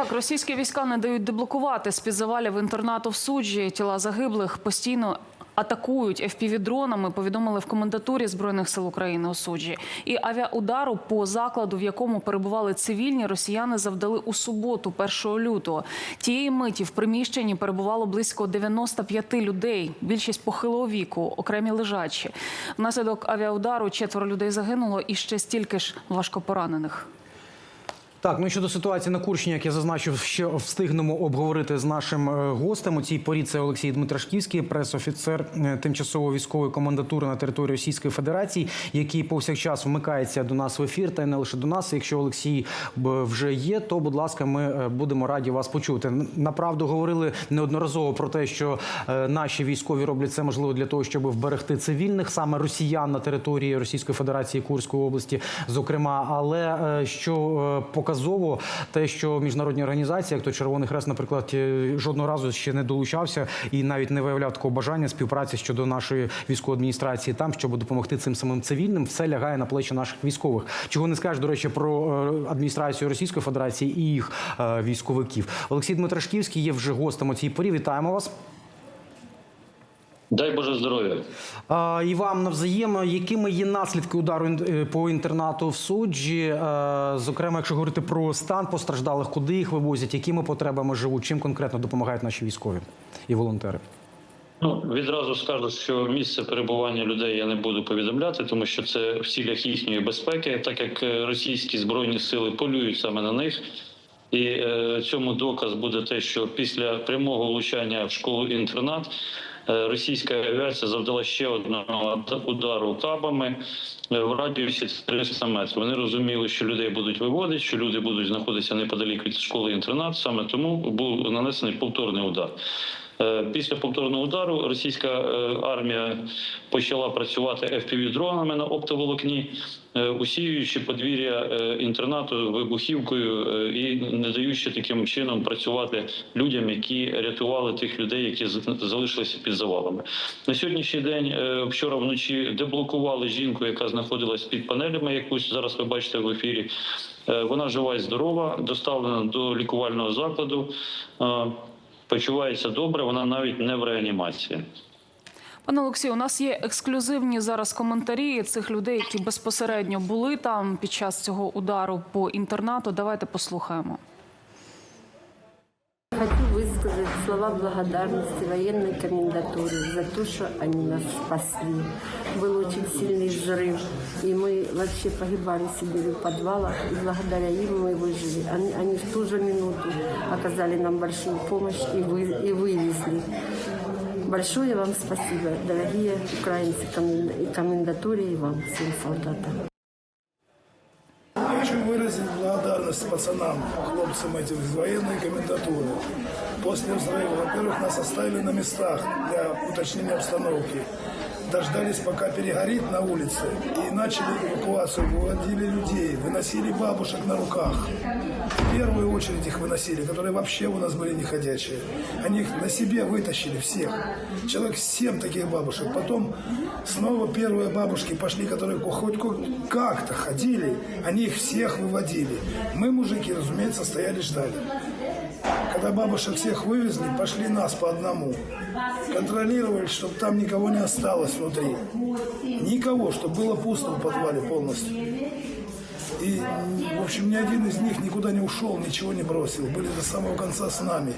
Так, російські війська не дають деблокувати з-під завалів інтернату в суджі. Тіла загиблих постійно атакують FPV-дронами, повідомили в комендатурі Збройних сил України у суджі. І авіаудару по закладу, в якому перебували цивільні, росіяни завдали у суботу, 1 лютого. Тієї миті в приміщенні перебувало близько 95 людей. Більшість похилого віку, окремі лежачі. Внаслідок авіаудару четверо людей загинуло і ще стільки ж важкопоранених. Так, ну щодо ситуації на Курщині, як я зазначив, ще встигнемо обговорити з нашим е, гостем. У цій порі це Олексій Дмитрашківський, пресофіцер е, тимчасової військової комендатури на території Російської Федерації, який повсякчас вмикається до нас в ефір, та й не лише до нас. Якщо Олексій б, вже є, то будь ласка, ми е, будемо раді вас почути. Направду говорили неодноразово про те, що е, наші військові роблять це можливо для того, щоб вберегти цивільних, саме росіян на території Російської Федерації Курської області, зокрема, але е, що е, показово, те, що міжнародні організації, як то Червоний Хрест, наприклад, е, жодного разу ще не долучався і навіть не виявляв такого бажання співпраці щодо нашої військової адміністрації там, щоб допомогти цим самим цивільним, все лягає на плечі наших військових. Чого не скажеш, до речі, про е, адміністрацію Російської Федерації і їх е, військовиків. Олексій Дмитрашківський є вже гостем у цій порі. Вітаємо вас. Дай Боже здоров'я. І вам навзаєм, якими є наслідки удару е, по інтернату в суджі? Е, Зокрема, якщо говорити про стан постраждалих, куди їх вивозять, якими потребами живуть, чим конкретно допомагають наші військові і волонтери? Ну відразу скажу, що місце перебування людей я не буду повідомляти, тому що це в цілях їхньої безпеки, так як е, російські збройні сили полюють саме на них. І е, цьому доказ буде те, що після прямого влучання в школу інтернат російська авіація завдала ще одного удару кабами е, в радіусі 300 метрів. Вони розуміли, що людей будуть виводити, що люди будуть знаходитися неподалік від школи інтернат. Саме тому був нанесений повторний удар. Е, Після повторного удару російська е, армія почала працювати FPV-дронами на оптоволокні, е, усіюючи подвір'я інтернату вибухівкою і не даючи таким чином працювати людям, які рятували тих людей, які залишилися під завалами. На сьогоднішній день вчора вночі деблокували жінку, яка знаходилась під панелями. Якусь зараз ви бачите в ефірі. Вона жива і здорова, доставлена до лікувального закладу. Почувається добре, вона навіть не в реанімації. Пане Олексію, у нас є ексклюзивні зараз коментарі цих людей, які безпосередньо були там під час цього удару по інтернату. Давайте послухаємо. Высказать слова благодарности военной комендатуре за то, что они нас спасли. Был очень сильный взрыв, и мы вообще погибали, сидели в подвалах, и благодаря им мы выжили. Они, они в ту же минуту оказали нам большую помощь и, вы, и вывезли. Большое вам спасибо, дорогие украинцы комен- и комендатуре, и вам, всем солдатам. Хочу выразить благодарность пацанам, хлопцам этим из военной комендатуры. После взрыва, во-первых, нас оставили на местах для уточнения обстановки. Дождались, пока перегорит на улице, и начали эвакуацию, выводили людей, выносили бабушек на руках. В первую очередь их выносили, которые вообще у нас были неходячие. Они их на себе вытащили всех. Человек семь таких бабушек. Потом снова первые бабушки пошли, которые хоть как-то ходили, они их всех выводили. Мы, мужики, разумеется, стояли, ждали. Когда бабушек всех вывезли, пошли нас по одному. Контролировали, чтобы там никого не осталось внутри. Никого, чтобы было пусто в подвале полностью. И, в общем, ни один из них никуда не ушел, ничего не бросил. Были до самого конца с нами.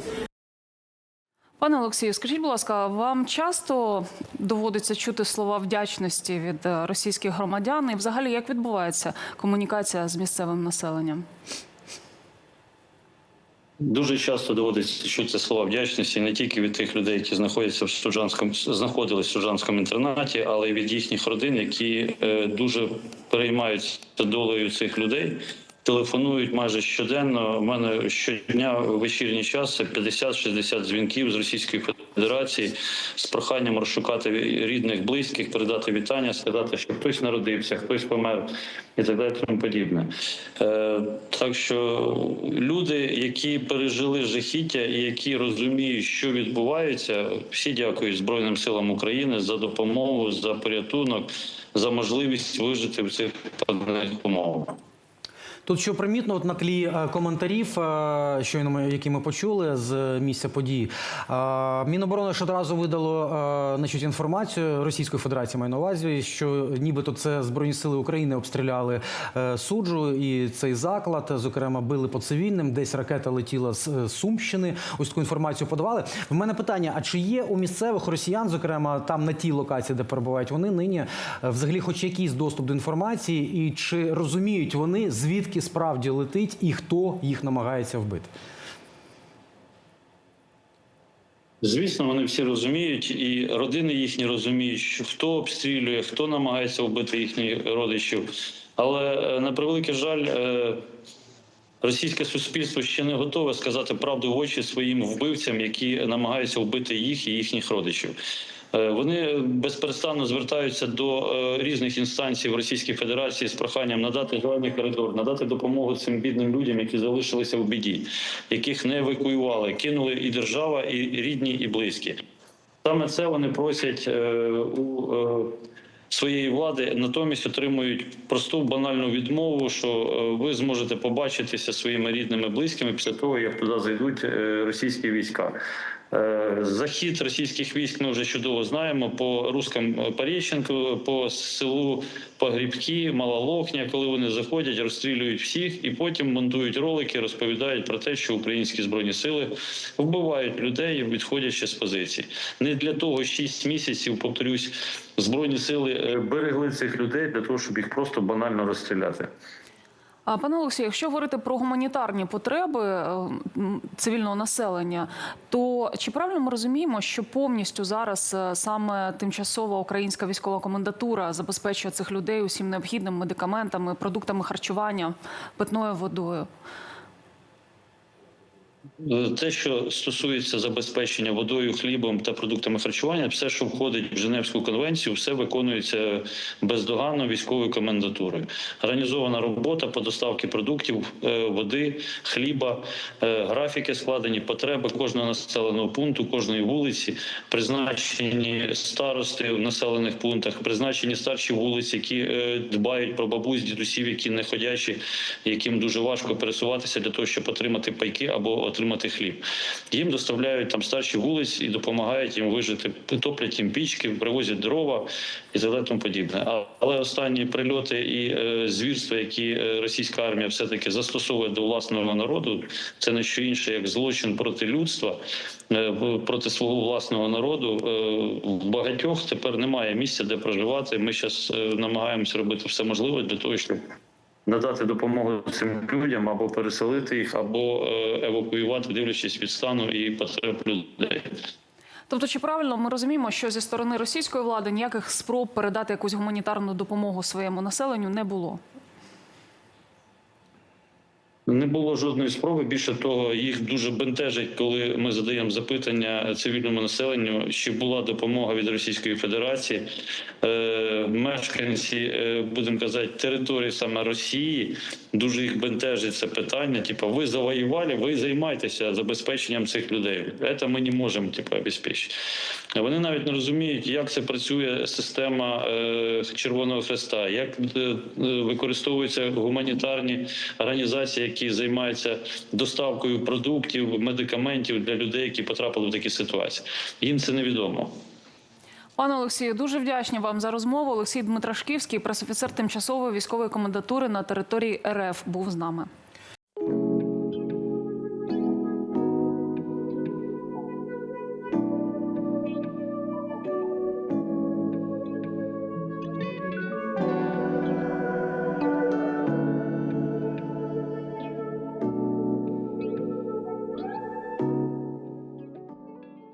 Пане Олексію, скажіть, будь ласка, вам часто доводиться чути слова вдячності від е, російських громадян? І взагалі як відбувається комунікація з місцевим населенням? Дуже часто доводиться чути слова вдячності не тільки від тих людей, які знаходяться в Суджанському знаходились в Суджанському інтернаті, але й від їхніх родин, які е, дуже переймаються долею цих людей. Телефонують майже щоденно. У мене щодня в вечірній час це 50-60 дзвінків з Російської Федерації з проханням розшукати рідних, близьких, передати вітання, сказати, що хтось народився, хтось помер і так далі. Тому подібне. Е, так що люди, які пережили жахіття і які розуміють, що відбувається, всі дякують Збройним силам України за допомогу, за порятунок, за можливість вижити в цих складних умовах. Тут що примітно, от на тлі е, коментарів, е, щойно ми, які ми почули з місця події, е, Міноборони ж одразу видало значить, інформацію Російської Федерації маю на увазі, що нібито це Збройні Сили України обстріляли суджу і цей заклад, зокрема, били по цивільним, десь ракета летіла з Сумщини. Ось таку інформацію подавали. В мене питання: а чи є у місцевих росіян, зокрема там на тій локації, де перебувають вони нині, взагалі, хоч якийсь доступ до інформації, і чи розуміють вони звідки справді летить і хто їх намагається вбити? Звісно, вони всі розуміють, і родини їхні розуміють, хто обстрілює, хто намагається вбити їхніх родичів. Але е, на превеликий жаль, е, російське суспільство ще не готове сказати правду в очі своїм вбивцям, які намагаються вбити їх і їхніх родичів. Е, Вони безперестанно звертаються до е, різних інстанцій в Російській Федерації з проханням надати зелений коридор, надати допомогу цим бідним людям, які залишилися в біді, яких не евакуювали, кинули і держава, і рідні, і близькі. Саме це вони просять е, у своєї влади, натомість отримують просту банальну відмову, що ви зможете побачитися своїми рідними близькими після того, як туди зайдуть російські війська. Е, Захід російських військ ми вже чудово знаємо по русскам Порєщенку, по селу Погрібки, Мала Лохня, коли вони заходять, розстрілюють всіх і потім монтують ролики, розповідають про те, що українські збройні сили вбивають людей, відходячи з позицій. Не для того 6 місяців, повторюсь, збройні сили е, берегли цих людей для того, щоб їх просто банально розстріляти. Пане Олексію, якщо говорити про гуманітарні потреби е, цивільного населення, то чи правильно ми розуміємо, що повністю зараз е, саме тимчасова українська військова комендатура забезпечує цих людей усім необхідним медикаментами, продуктами харчування, питною водою? Те, що стосується забезпечення водою, хлібом та продуктами харчування, все, що входить в Женевську конвенцію, все виконується бездоганно військовою комендатурою. Організована робота по доставці продуктів, е, води, хліба, е, графіки складені, потреби кожного населеного пункту, кожної вулиці, призначені старости в населених пунктах, призначені старші вулиці, які е, дбають про бабусь, дідусів, які не ходячі, яким дуже важко пересуватися для того, щоб отримати пайки або отримати хліб. Їм доставляють там старші вулиці і допомагають їм вижити, топлять їм пічки, привозять дрова і так тому подібне. Але останні прильоти і е, звірства, які е, російська армія все таки застосовує до власного народу, це не що інше, як злочин проти людства, е, проти свого власного народу. В багатьох тепер немає місця, де проживати. Ми зараз намагаємося робити все можливе для того, щоб надати допомогу цим людям або переселити їх, або е, евакуювати, дивлячись від стану і потреб людей. Тобто, чи правильно ми розуміємо, що зі сторони російської влади ніяких спроб передати якусь гуманітарну допомогу своєму населенню не було? Не було жодної спроби. Більше того, їх дуже бентежить, коли ми задаємо запитання цивільному населенню, чи була допомога від Російської Федерації. Е, мешканці, е, будемо казати, території саме Росії дуже їх бентежить це питання. Типу, ви завоювали, ви займайтеся забезпеченням цих людей. Це ми не можемо типу, обезпечити. Вони навіть не розуміють, як це працює система е, Червоного Хреста, як е, е, використовуються гуманітарні організації, які займаються доставкою продуктів, медикаментів для людей, які потрапили в такі ситуації. Їм це невідомо. Пане Олексію, дуже вдячні вам за розмову. Олексій Дмитрашківський, пресофіцер тимчасової військової комендатури на території РФ, був з нами.